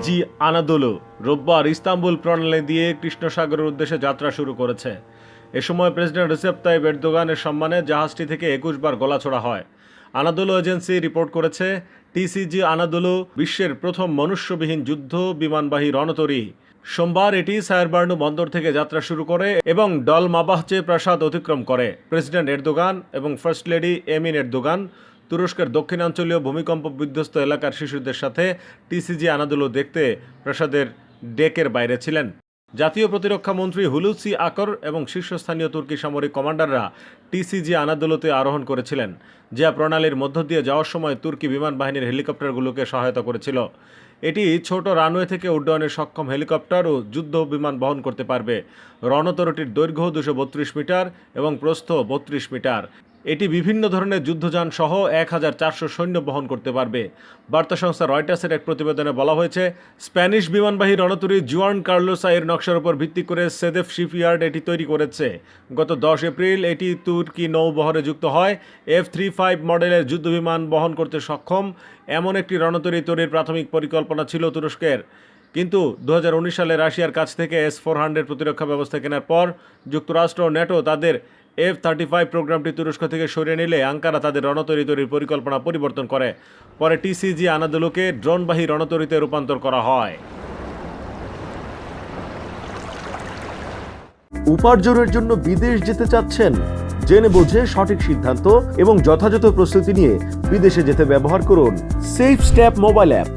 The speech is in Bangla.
টিসিজি আনাদোলো রোববার ইস্তাম্বুল প্রণালী দিয়ে কৃষ্ণসাগরের উদ্দেশ্যে যাত্রা শুরু করেছে। এ সময় প্রেসিডেন্ট রিসেপ তাইব এরদোগানের সম্মানে জাহাজটি থেকে একুশ বার গলাছোড়া হয়। আনাদোলো এজেন্সি রিপোর্ট করেছে, টিসিজি আনাদোলো বিশ্বের প্রথম মনুষ্যবিহীন যুদ্ধ বিমানবাহী রণতরী। সোমবার এটি সায়ারবার্নু বন্দর থেকে যাত্রা শুরু করে এবং ডলমাবাহচে প্রাসাদ অতিক্রম করে। প্রেসিডেন্ট এরদোগান এবং ফার্স্ট লেডি এমিন এরদোগান তুরস্কের দক্ষিণাঞ্চলীয় ভূমিকম্প বিধ্বস্ত এলাকার শিশুদের সাথে টিসিজি আনাদুলো দেখতে প্রাসাদের ডেকের বাইরে ছিলেন। জাতীয় প্রতিরক্ষা মন্ত্রী হুলুসি আকর এবং শীর্ষস্থানীয় তুর্কি সামরিক কমান্ডাররা টিসিজি আনাদুলোতে আরোহণ করেছিলেন, যা প্রণালীর মধ্য দিয়ে যাওয়ার সময় তুর্কি বিমান বাহিনীর হেলিকপ্টারগুলোকে সহায়তা করেছিল। এটি ছোট রানওয়ে থেকে উড্ডয়নে সক্ষম হেলিকপ্টার ও যুদ্ধ বিমান বহন করতে পারবে। রণতরটির দৈর্ঘ্য দুশো মিটার এবং প্রস্থ বত্রিশ মিটার। এটি বিভিন্ন ধরনের যুদ্ধযান সহ এক হাজার চারশো সৈন্য বহন করতে পারবে। বার্তা সংস্থা রয়টার্সের এক প্রতিবেদনে বলা হয়েছে, স্প্যানিশ বিমানবাহী রণতরী জুয়ান কার্লোসা এর নকশার উপর ভিত্তি করে সেদেফ শিপইয়ার্ড এটি তৈরি করেছে। গত দশ এপ্রিল এটি তুর্কি নৌবহরে যুক্ত হয়। এফ থ্রি ফাইভ মডেলের যুদ্ধবিমান বহন করতে সক্ষম এমন একটি রণতরী তৈরির প্রাথমিক পরিকল্পনা ছিল তুরস্কের। কিন্তু দু হাজার উনিশ সালে রাশিয়ার কাছ থেকে এস ফোর হান্ড্রেড প্রতিরক্ষা ব্যবস্থা কেনার পর যুক্তরাষ্ট্র ও ন্যাটো তাদের এফ থার্টি ফাইভ প্রোগ্রামটি তুরস্ক থেকে সরিয়ে নিলে আঙ্কারা তাদের রণতরী তৈরির পরিকল্পনা পরিবর্তন করে। পরে টিসিজি আনাদুলোকে ড্রোনবাহী রণতরীতে রূপান্তর করা হয়। উপার্জনের জন্য বিদেশ যেতে চাচ্ছেন, জেনে বুঝে সঠিক সিদ্ধান্ত এবং যথাযথ প্রস্তুতি নিয়ে বিদেশে যেতে ব্যবহার করুন। Safe step mobile app